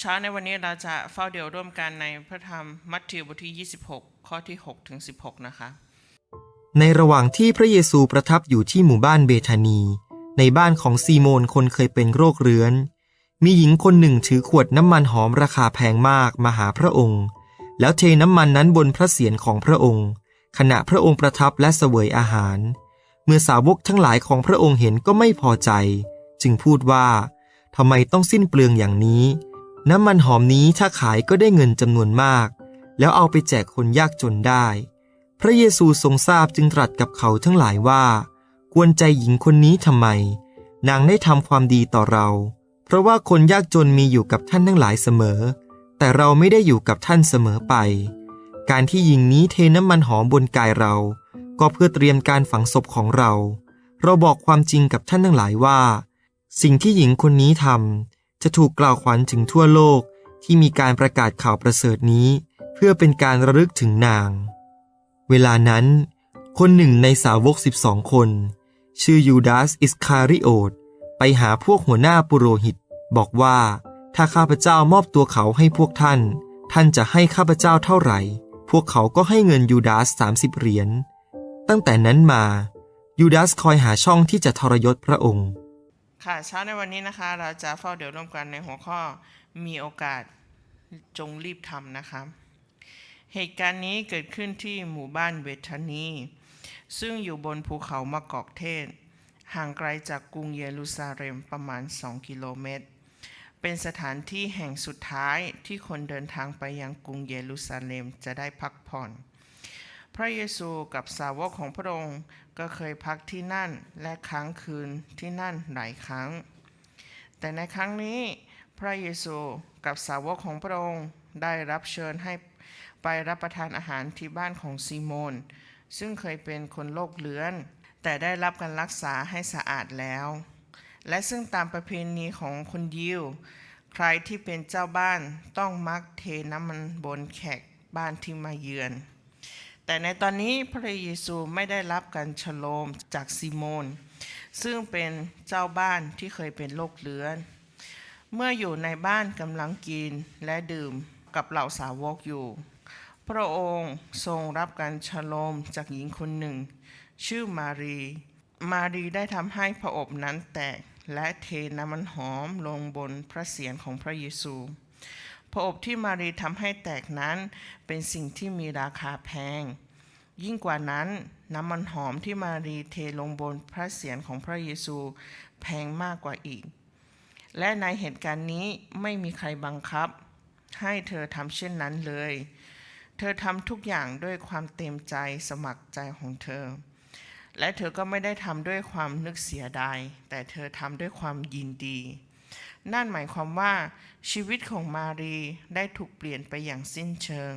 เช้าในวันนี้เราจะเฝ้าเดี่ยวร่วมกันในพระธรรมมัทธิวบทที่ 26 ข้อที่6ถึง16 นะคะ ในระหว่างที่พระเยซูประทับอยู่ที่หมู่บ้านเบธานี ในบ้านของซีโมนคนเคยเป็นโรคเรื้อน มีหญิงคนหนึ่งถือขวดน้ำมันหอมราคาแพงมากมาหาพระองค์ แล้วเทน้ำมันนั้นบนพระเศียรของพระองค์ ขณะพระองค์ประทับและเสวยอาหาร เมื่อสาวกทั้งหลายของพระองค์เห็นก็ไม่พอใจ จึงพูดว่าทำไมต้องสิ้นเปลืองอย่างนี้ น้ำมันหอมนี้ถ้าขายก็ได้เงินจำนวนมาก แล้วเอาไปแจกคนยากจนได้ พระเยซูทรงทราบจึงตรัสกับเขาทั้งหลายว่า กวนใจหญิงคนนี้ทำไม นางได้ทำความดีต่อเรา เพราะว่าคนยากจนมีอยู่กับท่านทั้งหลายเสมอ แต่เราไม่ได้อยู่กับท่านเสมอไป การที่หญิงนี้เทน้ำมันหอมบนกายเรา ก็เพื่อเตรียมการฝังศพของเรา เราบอกความจริงกับท่านทั้งหลายว่า สิ่งที่หญิงคนนี้ทำ จะถูกกล่าวขวัญถึงทั่วโลกที่มีการประกาศข่าวประเสริฐนี้ เพื่อเป็นการระลึกถึงนาง เวลานั้น คนหนึ่งในสาวกสิบสองคน ชื่อยูดาสอิสคาริโอตไปหาพวกหัวหน้าปุโรหิต บอกว่า ถ้าข้าพเจ้ามอบตัวเขาให้พวกท่าน ท่านจะให้ข้าพเจ้าเท่าไหร่ พวกเขาก็ให้เงินยูดาสสามสิบเหรียญตั้งแต่นั้นมายูดาสคอยหาช่องที่จะทรยศพระองค์ ค่ะเช้าในวันนี้นะคะ เราจะเฝ้าเดี่ยวร่วมกันในหัวข้อมีโอกาสจงรีบทำนะคะ เหตุการณ์นี้เกิดขึ้นที่หมู่บ้านเวทานี ซึ่งอยู่บนภูเขามะกอกเทศ ห่างไกลจากกรุงเยรูซาเล็มประมาณ 2 กิโลเมตร เป็นสถานที่แห่งสุดท้ายที่คนเดินทางไปยังกรุงเยรูซาเล็มจะได้พักผ่อน พระเยซูกับสาวกของพระองค์ก็เคยพักที่นั่นและค้างคืนที่นั่นหลายครั้ง แต่ในครั้งนี้พระเยซูกับสาวกของพระองค์ได้รับเชิญให้ไปรับประทานอาหารที่บ้านของซีโมน ซึ่งเคยเป็นคนโรคเลื้อน แต่ได้รับการรักษาให้สะอาดแล้ว และซึ่งตามประเพณีของคนยิว ใครที่เป็นเจ้าบ้านต้องมักเทน้ำมันบนแขกบ้านที่มาเยือน แต่ในตอนนี้พระเยซูไม่ได้รับการฉโลมจากซีโมน ซึ่งเป็นเจ้าบ้านที่เคยเป็นโรคเลื้อน เมื่ออยู่ในบ้านกำลังกินและดื่มกับเหล่าสาวกอยู่ พระองค์ทรงรับการฉโลมจากหญิงคนหนึ่ง ชื่อมารี มารีได้ทำให้พระอบนั้นแตกและเทน้ำมันหอมลงบนพระเศียรของพระเยซู พระอบที่มารีทำให้แตกนั้น เป็นสิ่งที่มีราคาแพง ยิ่งกว่านั้นน้ำมันหอมที่มารีเทลงบนพระเศียรของพระเยซูแพงมากกว่าอีก และในเหตุการณ์นี้ไม่มีใครบังคับ ให้เธอทำเช่นนั้นเลย เธอทำทุกอย่างด้วยความเต็มใจสมัครใจของเธอ และเธอก็ไม่ได้ทำด้วยความนึกเสียดาย แต่เธอทำด้วยความยินดี นั่นหมายความว่า ชีวิตของมารีได้ถูกเปลี่ยนไปอย่างสิ้นเชิง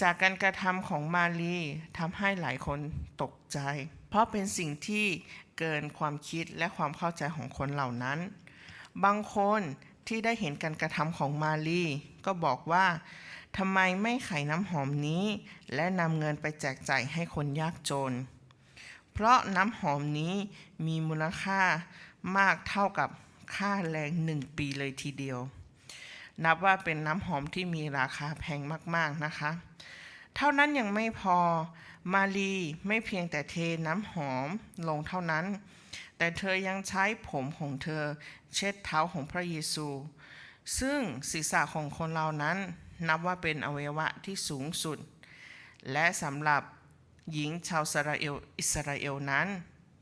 จากการกระทำของมารีทำให้หลายคนตกใจ เพราะเป็นสิ่งที่เกินความคิดและความเข้าใจของคนเหล่านั้น บางคนที่ได้เห็นการกระทำของมารีก็บอกว่าทำไมไม่ขายน้ำหอมนี้ และนำเงินไปแจกจ่ายให้คนยากจน เพราะน้ำหอมนี้มีมูลค่ามากเท่ากับ ค่าแรงหนึ่งปีเลยทีเดียว นับว่าเป็นน้ำหอมที่มีราคาแพงมากๆนะคะ เท่านั้นยังไม่พอมารีไม่เพียงแต่เทน้ำหอมลงเท่านั้น แต่เธอยังใช้ผมของเธอเช็ดเท้าของพระเยซู ซึ่งศีรษะของคนเรานั้นนับว่าเป็นอวัยวะที่สูงสุด และสำหรับหญิงชาวสราเอลอิสราเอลนั้น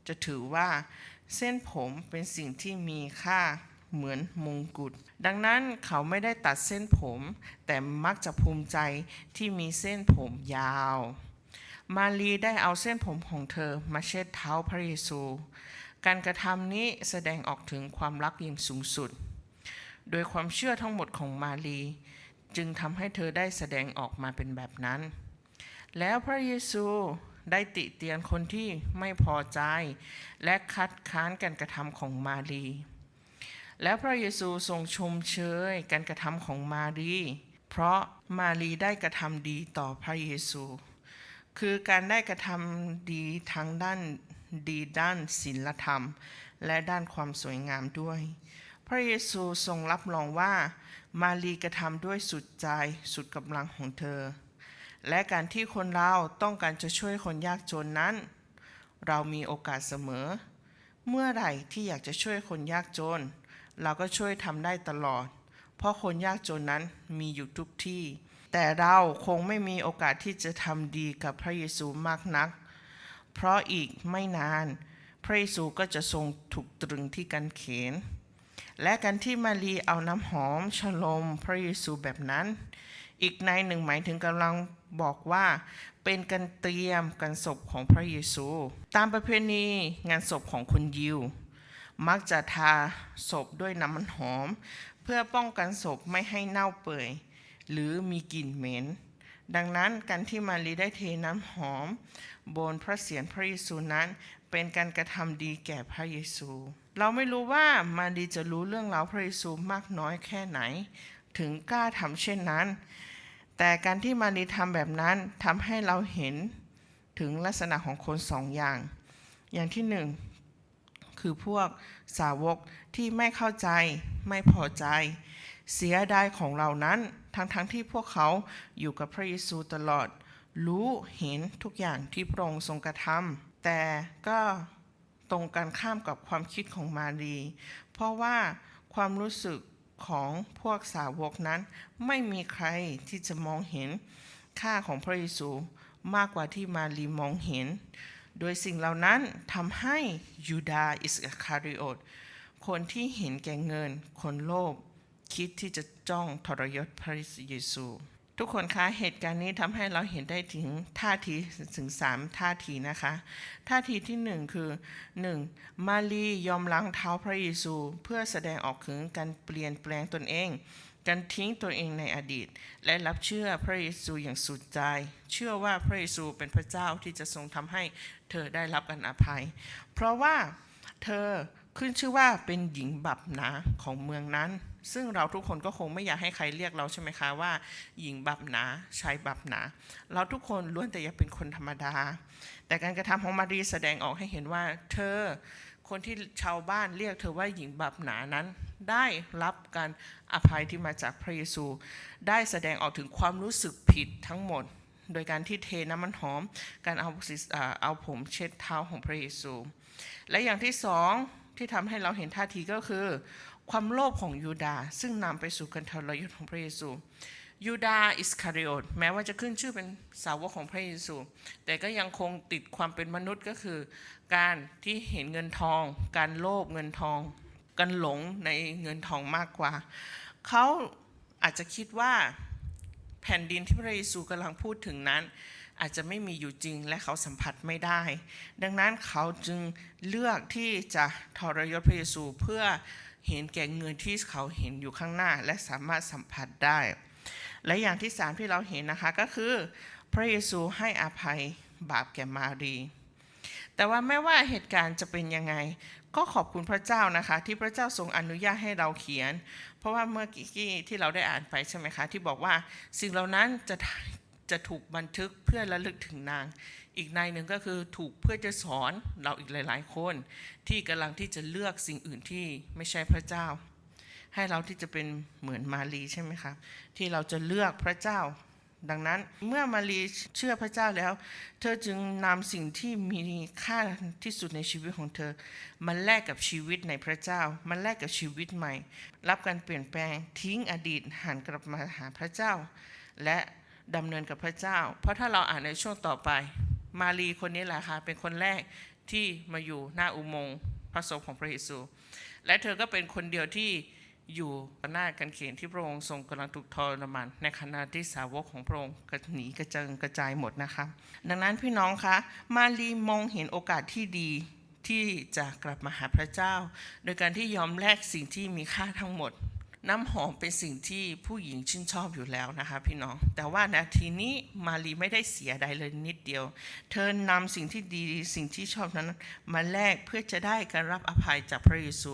จะถือว่า เส้นผมเป็นสิ่งที่มีค่าเหมือนมงกุฎ ดังนั้นเขาไม่ได้ตัดเส้นผม แต่มักจะภูมิใจที่มีเส้นผมยาว มารีได้เอาเส้นผมของเธอมาเช็ดเท้าพระเยซู การกระทำนี้แสดงออกถึงความรักอย่างสูงสุด โดยความเชื่อทั้งหมดของมารี จึงทำให้เธอได้แสดงออกมาเป็นแบบนั้น แล้วพระเยซู ได้ติเตียนคนที่ไม่พอใจ และคัดค้านการกระทำของมารี แล้วพระเยซูทรงชมเชยการกระทำของมารี เพราะมารีได้กระทำดีต่อพระเยซู คือการได้กระทำดีทั้งด้านดีด้านศีลธรรม และด้านความสวยงามด้วย พระเยซูทรงรับรองว่า มารีกระทำด้วยสุดใจสุดกำลังของเธอ และการที่คนเราต้องการจะช่วยคนยากจนนั้น เรามีโอกาสเสมอ เมื่อไหร่ที่อยากจะช่วยคนยากจน เราก็ช่วยทำได้ตลอด เพราะคนยากจนนั้นมีอยู่ทุกที่ แต่เราคงไม่มีโอกาสที่จะทำดีกับพระเยซูมากนัก เพราะอีกไม่นาน พระเยซูก็จะทรงถูกตรึงที่กันเขนและการที่มารีเอาน้ำหอมฉลมพระเยซูแบบนั้น อีกในหนึ่งหมายถึงกำลังบอกว่า เป็นการเตรียมการศพของพระเยซู ตามประเพณีงานศพของคนยิว มักจะทาศพด้วยน้ำมันหอม เพื่อป้องกันศพไม่ให้เน่าเปื่อย หรือมีกลิ่นเหม็น ดังนั้นการที่มารีได้เทน้ำหอม บนพระเศียรพระเยซูนั้นเป็นการกระทำดีแก่พระเยซู เราไม่รู้ว่ามารีจะรู้เรื่องราวพระเยซูมากน้อยแค่ไหน ถึงกล้าทำเช่นนั้น แต่การที่มารีทำแบบนั้นทำให้เราเห็นถึงลักษณะของคนสองอย่าง อย่างที่หนึ่งคือพวกสาวกที่ไม่เข้าใจไม่พอใจ เสียดายของเรานั้น ทั้งๆทที่พวกเขาอยู่กับพระเยซูตลอด รู้เห็นทุกอย่างที่พระองค์ทรงกระทำแต่ก็ตรงกันข้ามกับความคิดของมารี เพราะว่าความรู้สึก ของพวกสาวกนั้น ไม่มีใครที่จะมองเห็นค่าของพระเยซูมากกว่าที่มารีมองเห็น โดยสิ่งเหล่านั้นทำให้ยูดาอิสคาริโอตคนที่เห็นแก่เงิน คนโลภคิดที่จะจ้องทรยศพระเยซู ทุกคนคะเหตุการณ์นี้ทำให้เราเห็นได้ถึงท่าทีถึงสามท่าทีนะคะ ท่าทีที่หนึ่งคือหนึ่งมารียอมล้างเท้าพระเยซู เพื่อแสดงออกถึงการเปลี่ยนแปลงตนเอง การทิ้งตัวเองในอดีต และรับเชื่อพระเยซูอย่างสุดใจ เชื่อว่าพระเยซูเป็นพระเจ้าที่จะทรงทำให้เธอได้รับการอภัย เพราะว่าเธอขึ้นชื่อว่าเป็นหญิงบัพนาของเมืองนั้น ซึ่งเราทุกคนก็คงไม่อยากให้ใครเรียกเราใช่ไหมคะว่าหญิงบัพนาชายบัพนา เราทุกคนล้วนแต่อยากเป็นคนธรรมดา แต่การกระทำของมารีแสดงออกให้เห็นว่าเธอคนที่ชาวบ้านเรียกเธอว่าหญิงบัพนานั้น ได้รับการอภัยที่มาจากพระเยซู ได้แสดงออกถึงความรู้สึกผิดทั้งหมด โดยการที่เทน้ำมันหอม การเอาเอาผมเช็ดเท้าของพระเยซู และอย่างที่สอง ที่ทำให้เราเห็นท่าทีก็คือ ความโลภของยูดาห์ซึ่งนำไปสู่การทรยศของพระเยซูยูดาห์อิสคาริโอตแม้ว่าจะขึ้นชื่อเป็นสาวกของพระเยซู แต่ก็ยังคงติดความเป็นมนุษย์ก็คือ การที่เห็นเงินทอง การโลภเงินทองการหลงในเงินทองมากกว่า เขาอาจจะคิดว่าแผ่นดินที่พระเยซูกำลังพูดถึงนั้น อาจจะไม่มีอยู่จริงและเขาสัมผัสไม่ได้ ดังนั้นเขาจึงเลือกที่จะทรยศพระเยซูเพื่อเห็นแก่เงินที่เขาเห็นอยู่ข้างหน้า และสามารถสัมผัสได้ และอย่างที่สามที่เราเห็นนะคะก็คือ พระเยซูให้อภัยบาปแก่มารี แต่ว่าไม่ว่าเหตุการณ์จะเป็นยังไง ก็ขอบคุณพระเจ้านะคะ ที่พระเจ้าทรงอนุญาตให้เราเขียน เพราะว่าเมื่อกี้ที่เราได้อ่านไปใช่ไหมคะ ที่บอกว่าสิ่งเหล่านั้นจะ จะถูกบันทึกเพื่อระลึกถึงนาง อีกในหนึ่งก็คือถูกเพื่อจะสอนเราอีกหลาย ๆ คน ที่กำลังที่จะเลือกสิ่งอื่นที่ไม่ใช่พระเจ้า ให้เราที่จะเป็นเหมือนมารีใช่ไหมคะที่เราจะเลือกพระเจ้า ดังนั้นเมื่อมารีเชื่อพระเจ้าแล้ว เธอจึงนำสิ่งที่มีค่าที่สุดในชีวิตของเธอมาแลกกับชีวิตในพระเจ้ามาแลกกับชีวิตใหม่ รับการเปลี่ยนแปลงทิ้งอดีตหันกลับมาหาพระเจ้า และ ดำเนินกับพระเจ้า เพราะถ้าเราอ่านในช่วงต่อไป มารีคนนี้แหละค่ะเป็นคนแรกที่มาอยู่หน้าอุโมงค์พระศพของพระเยซู และเธอก็เป็นคนเดียวที่อยู่หน้ากันเขียนที่พระองค์ทรงกำลังถูกทรมานในขณะที่สาวกของพระองค์ก็หนีกระเจิงกระจายหมดนะคะ ดังนั้นพี่น้องคะมารีมองเห็นโอกาสที่ดีที่จะกลับมาหาพระเจ้า โดยการที่ยอมแลกสิ่งที่มีค่าทั้งหมด น้ำหอมเป็นสิ่งที่ผู้หญิงชื่นชอบอยู่แล้วนะคะพี่น้อง แต่ว่านาทีนี้มารีไม่ได้เสียใดเลยนิดเดียว เธอนำสิ่งที่ดีสิ่งที่ชอบนั้นมาแลกเพื่อจะได้การรับอภัยจากพระเยซู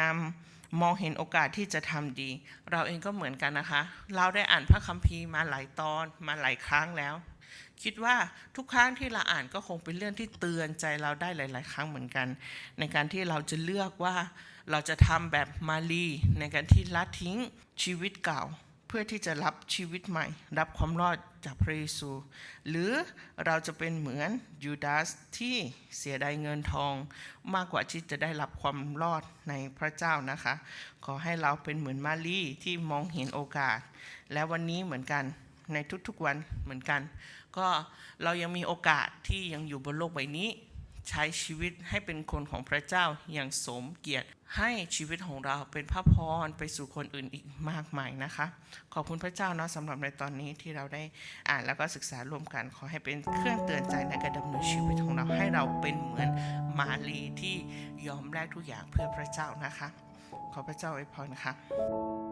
นำมองเห็นโอกาสที่จะทำดี เราเองก็เหมือนกันนะคะ เราได้อ่านพระคัมภีร์มาหลายตอนมาหลายครั้งแล้ว คิดว่าทุกครั้งที่เราอ่านก็คงเป็นเรื่องที่เตือนใจเราได้หลาย ๆ ครั้งเหมือนกัน ในการที่เราจะเลือกว่า เราจะทำแบบมารีในการที่ละทิ้งชีวิตเก่า เพื่อที่จะรับชีวิตใหม่ รับความรอดจากพระเยซู หรือเราจะเป็นเหมือนยูดาสที่เสียดายเงินทอง มากกว่าที่จะได้รับความรอดในพระเจ้านะคะ ขอให้เราเป็นเหมือนมารีที่มองเห็นโอกาส และวันนี้เหมือนกันในทุกๆวันเหมือนกัน ก็เรายังมีโอกาสที่ยังอยู่บนโลกใบนี้ ใช้ชีวิตให้เป็นคนของพระเจ้าอย่างสมเกียรติ ให้ชีวิตของเราเป็นพระพรไปสู่คนอื่นอีกมากมายนะคะ ขอบคุณพระเจ้าเนาะสำหรับในตอนนี้ที่เราได้อ่านแล้วก็ศึกษาร่วมกันขอให้เป็นเครื่องเตือนใจในการดำเนินชีวิตของเราให้เราเป็นเหมือนมารีที่ยอมแลกทุกอย่างเพื่อพระเจ้านะคะ ขอพระเจ้าอวยพรค่ะ